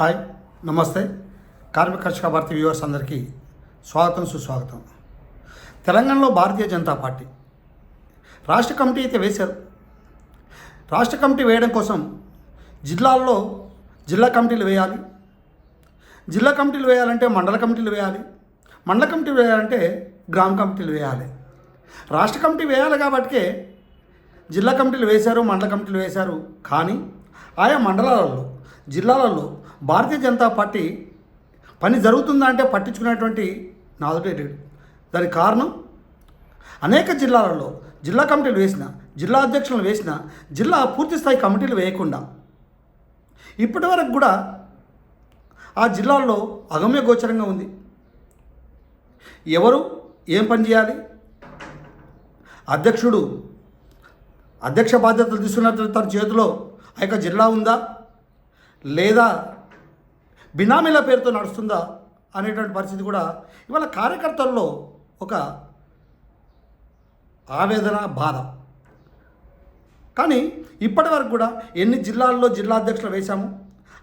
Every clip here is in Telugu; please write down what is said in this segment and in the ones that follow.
హాయ్ నమస్తే. కార్మిక కర్షక భారతి వ్యూవర్స్ అందరికీ స్వాగతం సుస్వాగతం. తెలంగాణలో భారతీయ జనతా పార్టీ. రాష్ట్ర కమిటీ అయితే వేశారు. రాష్ట్ర కమిటీ వేయడం కోసం జిల్లాల్లో జిల్లా కమిటీలు వేయాలి. జిల్లా కమిటీలు వేయాలంటే మండల కమిటీలు వేయాలి. మండల కమిటీలు వేయాలంటే గ్రామ కమిటీలు వేయాలి. రాష్ట్ర కమిటీ వేయాలి కాబట్టికే జిల్లా కమిటీలు వేశారు మండల కమిటీలు వేశారు. కానీ ఆయా మండలాలలో జిల్లాలలో భారతీయ జనతా పార్టీ పని జరుగుతుందా అంటే పట్టించుకునేటువంటి నాదుడే లేడు. దానికి కారణం అనేక జిల్లాలలో జిల్లా కమిటీలు వేసిన జిల్లా అధ్యక్షులను వేసిన జిల్లా పూర్తి స్థాయి కమిటీలు వేయకుండా ఇప్పటి వరకు కూడా ఆ జిల్లాల్లో అగమ్య గోచరంగా ఉంది. ఎవరు ఏం పని చేయాలి? అధ్యక్షుడు అధ్యక్ష బాధ్యతలు తీసుకున్న తన చేతిలో ఆ యొక్క జిల్లా ఉందా? లేదా బినామీల పేరుతో నడుస్తుందా అనేటువంటి పరిస్థితి కూడా ఇవాళ కార్యకర్తల్లో ఒక ఆవేదన బాధ. కానీ ఇప్పటి వరకు కూడా ఎన్ని జిల్లాల్లో జిల్లా అధ్యక్షులు వేశాము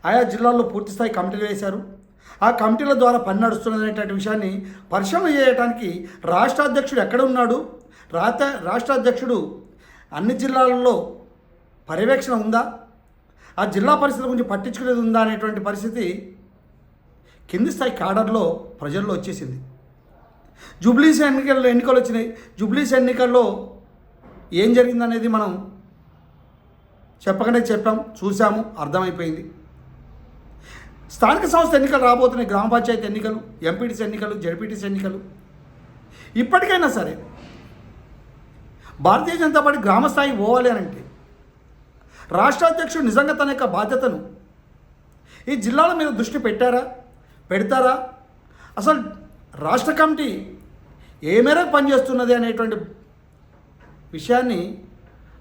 ఆయా జిల్లాల్లో పూర్తిస్థాయి కమిటీలు వేశారు ఆ కమిటీల ద్వారా పని నడుస్తున్నది అనేటువంటి విషయాన్ని పరిశీలన చేయడానికి రాష్ట్ర అధ్యక్షుడు ఎక్కడ ఉన్నాడు రాత రాష్ట్ర అధ్యక్షుడు అన్ని జిల్లాలలో పర్యవేక్షణ ఉందా ఆ జిల్లా పరిస్థితుల గురించి పట్టించుకునేది ఉందా అనేటువంటి పరిస్థితి కింది స్థాయి కాడర్లో ప్రజల్లో వచ్చేసింది. జూబ్లీస్ ఎన్నికల్లో ఎన్నికలు వచ్చినాయి. జూబ్లీస్ ఎన్నికల్లో ఏం జరిగిందనేది మనం చెప్పకనే చెప్పాం చూసాము అర్థమైపోయింది. స్థానిక సంస్థ ఎన్నికలు రాబోతున్నాయి. గ్రామ పంచాయతీ ఎన్నికలు ఎంపీటీసీ ఎన్నికలు జడ్పీటీసీ ఎన్నికలు. ఇప్పటికైనా సరే భారతీయ జనతా పార్టీ గ్రామస్థాయి పోవాలి అని అంటే రాష్ట్ర అధ్యక్షుడు నిజంగా తన యొక్క బాధ్యతను ఈ జిల్లాల మీద దృష్టి పెట్టారా? పెడతారా? అసలు రాష్ట్ర కమిటీ ఏ మేరకు పనిచేస్తున్నది అనేటువంటి విషయాన్ని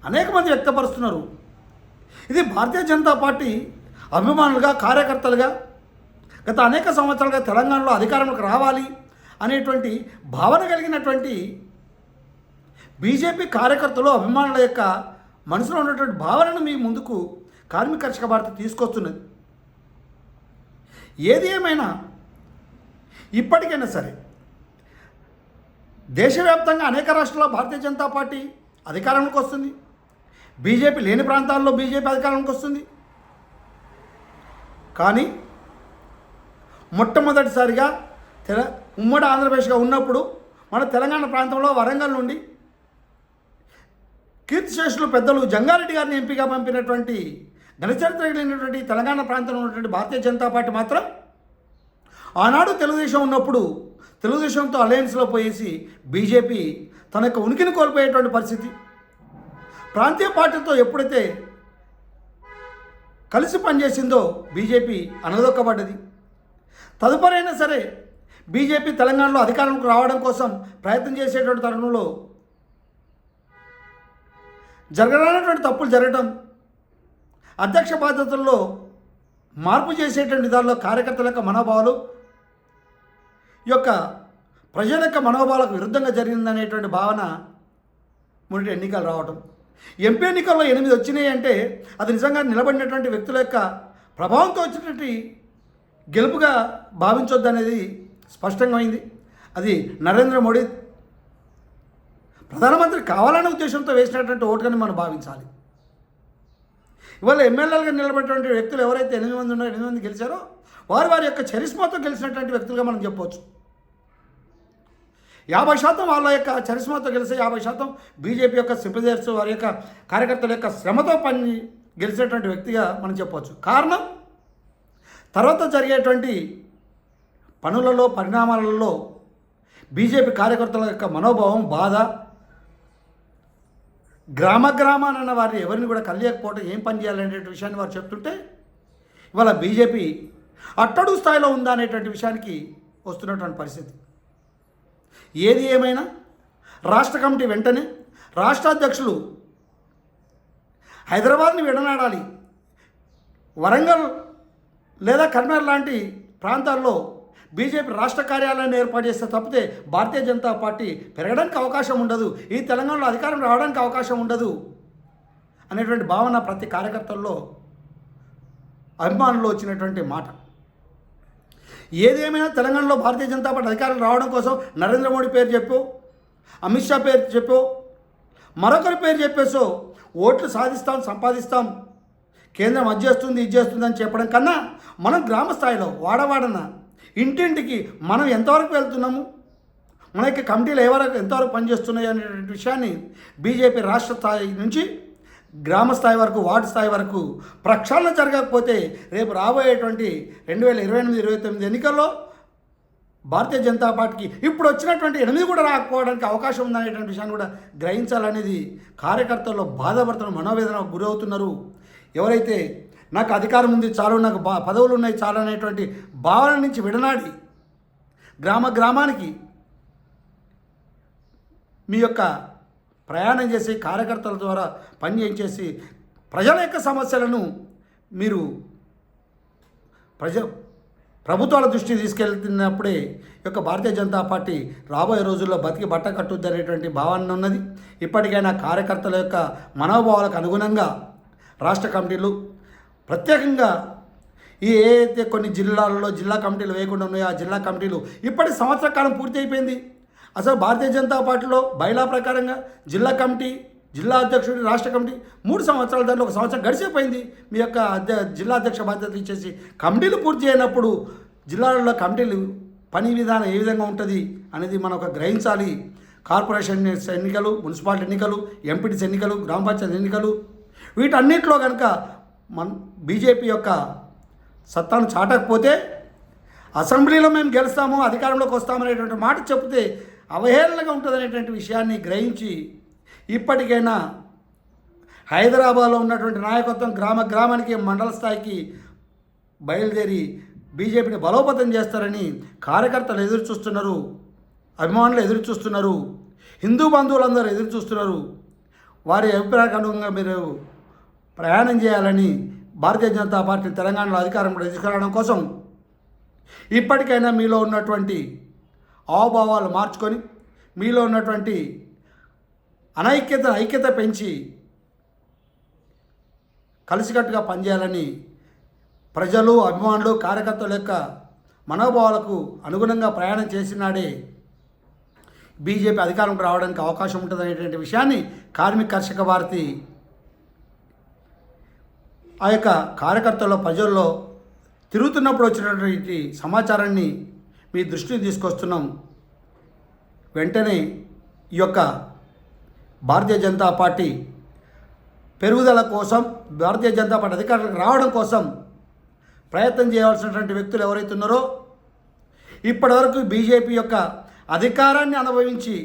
అనేక మంది వ్యక్తపరుస్తున్నారు. ఇది భారతీయ జనతా పార్టీ అభిమానులుగా కార్యకర్తలుగా గత అనేక సంవత్సరాలుగా తెలంగాణలో అధికారంలోకి రావాలి అనేటువంటి భావన కలిగినటువంటి బీజేపీ కార్యకర్తలు అభిమానుల యొక్క మనసులో ఉన్నటువంటి భావనను మీ ముందుకు కార్మిక కర్షక భారత తీసుకొస్తున్నది. ఏది ఏమైనా ఇప్పటికైనా సరే దేశవ్యాప్తంగా అనేక రాష్ట్రాల్లో భారతీయ జనతా పార్టీ అధికారంలోకి వస్తుంది. బీజేపీ లేని ప్రాంతాల్లో బీజేపీ అధికారంలోకి వస్తుంది. కానీ మొట్టమొదటిసారిగా తెల ఉమ్మడి ఆంధ్రప్రదేశ్గా ఉన్నప్పుడు మన తెలంగాణ ప్రాంతంలో వరంగల్ నుండి కీర్తిశేషులు పెద్దలు జంగారెడ్డి గారిని ఎంపీగా పంపినటువంటి ఘనచరిత్ర కలిగినటువంటి తెలంగాణ ప్రాంతంలో ఉన్నటువంటి భారతీయ జనతా పార్టీ మాత్రం ఆనాడు తెలుగుదేశం ఉన్నప్పుడు తెలుగుదేశంతో అలయన్స్లో పోయేసి బీజేపీ తన యొక్క ఉనికిని కోల్పోయేటువంటి పరిస్థితి. ప్రాంతీయ పార్టీతో ఎప్పుడైతే కలిసి పనిచేసిందో బీజేపీ అనదొక్కబడ్డది తదుపరైనా సరే బీజేపీ తెలంగాణలో అధికారంలోకి రావడం కోసం ప్రయత్నం చేసేటువంటి తరుణంలో జరగరానటువంటి తప్పులు జరగడం అధ్యక్ష బాధ్యతల్లో మార్పు చేసేటువంటి దానిలో కార్యకర్తల యొక్క మనోభావాలు ఈ యొక్క ప్రజల యొక్క మనోభావాలకు విరుద్ధంగా జరిగిందనేటువంటి భావన మొదటి ఎన్నికలు రావటం. ఎంపీ ఎన్నికల్లో ఎనిమిది వచ్చినాయి అంటే అది నిజంగా నిలబడినటువంటి వ్యక్తుల యొక్క ప్రభావంతో వచ్చినటువంటి గెలుపుగా భావించొద్దు అనేది స్పష్టంగా అయింది. అది నరేంద్ర మోడీ ప్రధానమంత్రి కావాలనే ఉద్దేశంతో వేసినటువంటి ఓటుకని మనం భావించాలి. ఇవాళ ఎమ్మెల్యేలుగా నిలబడినటువంటి వ్యక్తులు ఎవరైతే ఎనిమిది మంది ఉన్నారో ఎనిమిది మంది గెలిచారో వారు వారి యొక్క చరిస్మాతో గెలిచినటువంటి వ్యక్తులుగా మనం చెప్పవచ్చు. యాభై శాతం వాళ్ళ యొక్క చరిస్మాతో గెలిస్తే యాభై శాతం బీజేపీ యొక్క సింపజర్స్ వారి యొక్క కార్యకర్తల యొక్క శ్రమతో పని గెలిచినటువంటి వ్యక్తిగా మనం చెప్పవచ్చు. కారణం? తర్వాత జరిగేటువంటి పనులలో పరిణామాలలో బీజేపీ కార్యకర్తల యొక్క మనోభావం బాధ గ్రామ గ్రామానన్న వారిని ఎవరిని కూడా కలియకపోవడం ఏం పని చేయాలనే విషయాన్ని వారు చెప్తుంటే ఇవాళ బీజేపీ అట్టడు స్థాయిలో ఉందా అనేటువంటి విషయానికి వస్తున్నటువంటి పరిస్థితి. ఏది ఏమైనా రాష్ట్ర కమిటీ వెంటనే రాష్ట్ర అధ్యక్షులు హైదరాబాద్ని విడనాడాలి. వరంగల్ లేదా కర్నూలు లాంటి ప్రాంతాల్లో బీజేపీ రాష్ట్ర కార్యాలయాన్ని ఏర్పాటు చేస్తే తప్పితే భారతీయ జనతా పార్టీ పెరగడానికి అవకాశం ఉండదు. ఈ తెలంగాణలో అధికారం రావడానికి అవకాశం ఉండదు. అనేటువంటి భావన ప్రతి కార్యకర్తల్లో అభిమానులు వచ్చినటువంటి మాట. ఏదేమైనా తెలంగాణలో భారతీయ జనతా పార్టీ అధికారం రావడం కోసం నరేంద్ర మోడీ పేరు చెప్పు అమిత్ షా పేరు చెప్పు మరొకరి పేరు చెప్పేసో ఓట్లు సాధిస్తాం సంపాదిస్తాం కేంద్రం అది చేస్తుంది ఇది చేస్తుంది అని చెప్పడం కన్నా మనం గ్రామ స్థాయిలో వాడవాడన ఇంటింటికి మనం ఎంతవరకు వెళ్తున్నాము? మన యొక్క కమిటీలు ఎవరకు ఎంతవరకు పనిచేస్తున్నాయి అనేటువంటి విషయాన్ని బీజేపీ రాష్ట్ర స్థాయి నుంచి గ్రామ స్థాయి వరకు వార్డు స్థాయి వరకు ప్రక్షాళన జరగకపోతే రేపు రాబోయేటువంటి రెండు వేల ఇరవై ఎనిమిది ఇరవై తొమ్మిది ఎన్నికల్లో భారతీయ జనతా పార్టీకి ఇప్పుడు వచ్చినటువంటి ఎనిమిది కూడా రాకపోవడానికి అవకాశం ఉందనేటువంటి విషయాన్ని కూడా గ్రహించాలనేది కార్యకర్తల్లో బాధపడుతున్న మనోవేదనకు గురవుతున్నారు. ఎవరైతే నాకు అధికారం ఉంది చాలు నాకు బా పదవులు ఉన్నాయి చాలు అనేటువంటి భావన నుంచి విడనాడి గ్రామ గ్రామానికి మీ యొక్క ప్రయాణం చేసి కార్యకర్తల ద్వారా పని ప్రజల యొక్క సమస్యలను మీరు ప్రజ ప్రభుత్వాల దృష్టికి తీసుకెళ్తున్నప్పుడే యొక్క భారతీయ జనతా పార్టీ రాబోయే రోజుల్లో బతికి బట్ట కట్టుద్ది అనేటువంటి భావన ఉన్నది. ఇప్పటికైనా కార్యకర్తల యొక్క మనోభావాలకు అనుగుణంగా రాష్ట్ర కమిటీలు ప్రత్యేకంగా ఈ ఏ అయితే కొన్ని జిల్లాలలో జిల్లా కమిటీలు వేయకుండా ఉన్నాయో ఆ జిల్లా కమిటీలు ఇప్పటి సంవత్సర కాలం పూర్తి అయిపోయింది. అసలు భారతీయ జనతా పార్టీలో బైలా ప్రకారంగా జిల్లా కమిటీ జిల్లా అధ్యక్షుడు రాష్ట్ర కమిటీ మూడు సంవత్సరాల దాంట్లో ఒక సంవత్సరం గడిచిపోయింది మీ యొక్క అధ్య జిల్లా అధ్యక్ష బాధ్యతలు ఇచ్చేసి కమిటీలు పూర్తి అయినప్పుడు జిల్లాలలో కమిటీలు పని విధానం ఏ విధంగా ఉంటుంది అనేది మనం ఒక గ్రహించాలి. కార్పొరేషన్ ఎన్నికలు మున్సిపాలిటీ ఎన్నికలు ఎంపీటీస్ ఎన్నికలు గ్రామ పంచాయతీ ఎన్నికలు వీటన్నిటిలో కనుక మన బీజేపీ యొక్క సత్తాను చాటకపోతే అసెంబ్లీలో మేము గెలుస్తాము అధికారంలోకి వస్తామనేటువంటి మాట చెప్తే అవహేళనగా ఉంటుందనేటువంటి విషయాన్ని గ్రహించి ఇప్పటికైనా హైదరాబాద్లో ఉన్నటువంటి నాయకత్వం గ్రామ గ్రామానికి మండల స్థాయికి బయలుదేరి బీజేపీని బలోపేతం చేస్తారని కార్యకర్తలు ఎదురు చూస్తున్నారు అభిమానులు ఎదురు చూస్తున్నారు హిందూ బంధువులందరూ ఎదురు చూస్తున్నారు. వారి అభిప్రాయానికి అనుగుణంగా మీరు ప్రయాణం చేయాలని భారతీయ జనతా పార్టీ తెలంగాణలో అధికారంలో తీసుకురావడం కోసం ఇప్పటికైనా మీలో ఉన్నటువంటి హావభావాలు మార్చుకొని మీలో ఉన్నటువంటి అనైక్యత ఐక్యత పెంచి కలిసికట్టుగా పనిచేయాలని ప్రజలు అభిమానులు కార్యకర్తల యొక్క మనోభావాలకు అనుగుణంగా ప్రయాణం చేసినాడే బీజేపీ అధికారంకి రావడానికి అవకాశం ఉంటుంది అనేటువంటి విషయాన్ని కార్మిక కర్షక భారతి ఆ యొక్క కార్యకర్తల్లో ప్రజల్లో తిరుగుతున్నప్పుడు వచ్చినటువంటి సమాచారాన్ని మీ దృష్టికి తీసుకొస్తున్నాం. వెంటనే ఈ యొక్క భారతీయ జనతా పార్టీ పెరుగుదల కోసం భారతీయ జనతా పార్టీ అధికారులకు రావడం కోసం ప్రయత్నం చేయవలసినటువంటి వ్యక్తులు ఎవరైతే ఉన్నారో ఇప్పటివరకు బీజేపీ యొక్క అధికారాన్ని అనుభవించి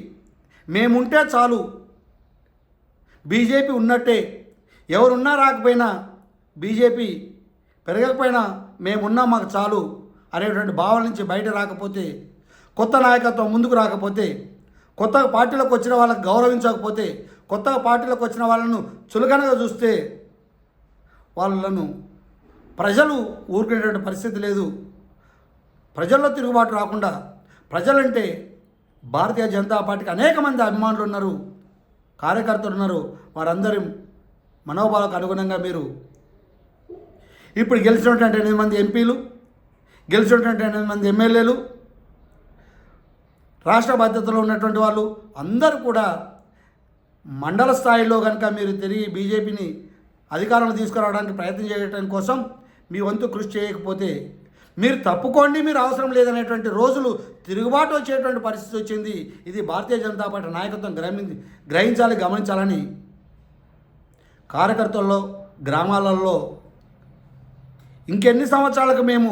మేముంటే చాలు బీజేపీ ఉన్నట్టే ఎవరున్నా రాకపోయినా బీజేపీ పెరగకపోయినా మేమున్నా మాకు చాలు అనేటువంటి భావన నుంచి బయట రాకపోతే కొత్త నాయకత్వం ముందుకు రాకపోతే కొత్త పార్టీలకు వచ్చిన వాళ్ళకి గౌరవించకపోతే కొత్త పార్టీలోకి వచ్చిన వాళ్ళను చులకనగా చూస్తే వాళ్ళను ప్రజలు ఊరుకునేటువంటి పరిస్థితి లేదు. ప్రజల్లో తిరుగుబాటు రాకుండా ప్రజలంటే భారతీయ జనతా పార్టీకి అనేక మంది అభిమానులు ఉన్నారు కార్యకర్తలు ఉన్నారు. వారందరి మనోభావాలకు అనుగుణంగా మీరు ఇప్పుడు గెలిచినటువంటి ఎనిమిది మంది ఎంపీలు గెలిచినటువంటి ఎనిమిది మంది ఎమ్మెల్యేలు రాష్ట్ర బాధ్యతలో ఉన్నటువంటి వాళ్ళు అందరూ కూడా మండల స్థాయిలో కనుక మీరు తిరిగి బీజేపీని అధికారంలో తీసుకురావడానికి ప్రయత్నం చేయడం కోసం మీ వంతు కృషి చేయకపోతే మీరు తప్పుకోండి మీరు అవసరం లేదనేటువంటి రోజులు తిరుగుబాటు వచ్చేటువంటి పరిస్థితి వచ్చింది. ఇది భారతీయ జనతా పార్టీ నాయకత్వం గ్రహి గ్రహించాలి గమనించాలని కార్యకర్తల్లో గ్రామాలలో ఇంకెన్ని సంవత్సరాలకు మేము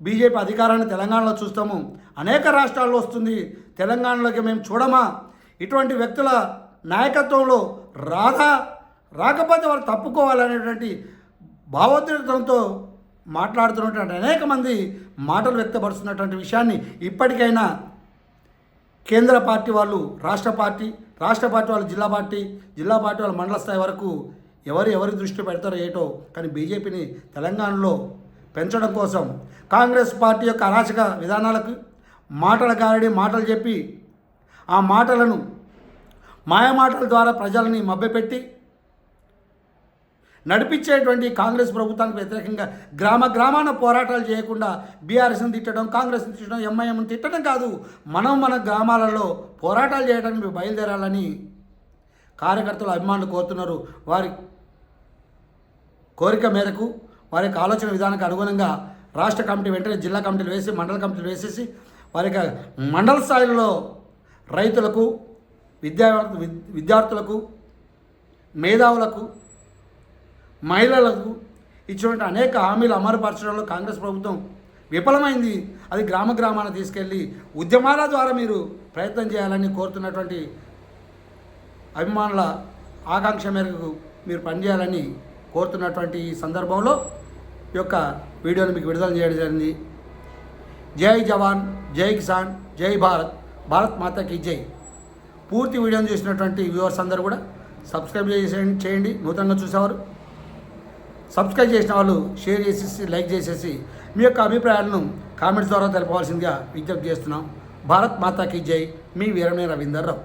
బీజేపీ అధికారాన్ని తెలంగాణలో చూస్తాము? అనేక రాష్ట్రాల్లో వస్తుంది. తెలంగాణలోకి మేము చూడమా? ఇటువంటి వ్యక్తుల నాయకత్వంలో రాదా రాకపోతే వాళ్ళు తప్పుకోవాలనేటువంటి భావోద్రేకంతో మాట్లాడుతున్నటువంటి అనేక మంది మాటలు వ్యక్తపరుస్తున్నటువంటి విషయాన్ని ఇప్పటికైనా కేంద్ర పార్టీ వాళ్ళు రాష్ట్ర పార్టీ రాష్ట్ర పార్టీ వాళ్ళు జిల్లా పార్టీ జిల్లా పార్టీ వాళ్ళు మండల స్థాయి వరకు ఎవరు ఎవరి దృష్టి పెడతారో ఏటో కానీ బీజేపీని తెలంగాణలో పెంచడం కోసం కాంగ్రెస్ పార్టీ యొక్క అరాచక విధానాలకు మాటల గారడి మాటలు చెప్పి ఆ మాటలను మాయమాటల ద్వారా ప్రజల్ని మభ్యపెట్టి నడిపించేటువంటి కాంగ్రెస్ ప్రభుత్వానికి వ్యతిరేకంగా గ్రామ గ్రామాన పోరాటాలు చేయకుండా బీఆర్ఎస్ని తిట్టడం కాంగ్రెస్ని తిట్టడం ఎంఐఎంని తిట్టడం కాదు మనం మన గ్రామాలలో పోరాటాలు చేయడానికి బయలుదేరాలని కార్యకర్తలు అభిమానులు కోరుతున్నారు. వారి కోరిక మేరకు వారి యొక్క ఆలోచన విధానానికి అనుగుణంగా రాష్ట్ర కమిటీ వెంటనే జిల్లా కమిటీలు వేసి మండల కమిటీలు వేసేసి వారి యొక్క మండల స్థాయిలో రైతులకు విద్యా విద్యార్థులకు మేధావులకు మహిళలకు ఇచ్చినటువంటి అనేక హామీలు అమలుపరచడంలో కాంగ్రెస్ ప్రభుత్వం విఫలమైంది. అది గ్రామ గ్రామాన తీసుకెళ్ళి ఉద్యమాల ద్వారా మీరు ప్రయత్నం చేయాలని కోరుతున్నటువంటి అభిమానుల ఆకాంక్ష మేరకు మీరు పనిచేయాలని కోరుతున్నటువంటి ఈ సందర్భంలో ఈ యొక్క వీడియోని మీకు విడుదల చేయడం జరిగింది. జై జవాన్ జై కిసాన్ జై భారత్ భారత్ మాతకి జై. పూర్తి వీడియోని చూసినటువంటి వ్యూవర్స్ అందరూ కూడా సబ్స్క్రైబ్ చేసేయండి చేయండి. నూతనంగా చూసేవారు సబ్స్క్రైబ్ చేసిన వాళ్ళు షేర్ చేసేసి లైక్ చేసేసి మీ యొక్క అభిప్రాయాలను కామెంట్స్ ద్వారా తెలపవలసిందిగా విజ్ఞప్తి చేస్తున్నాం. భారత్ మాతాకి జై. మీ వీరమే రవీందర్ రావు.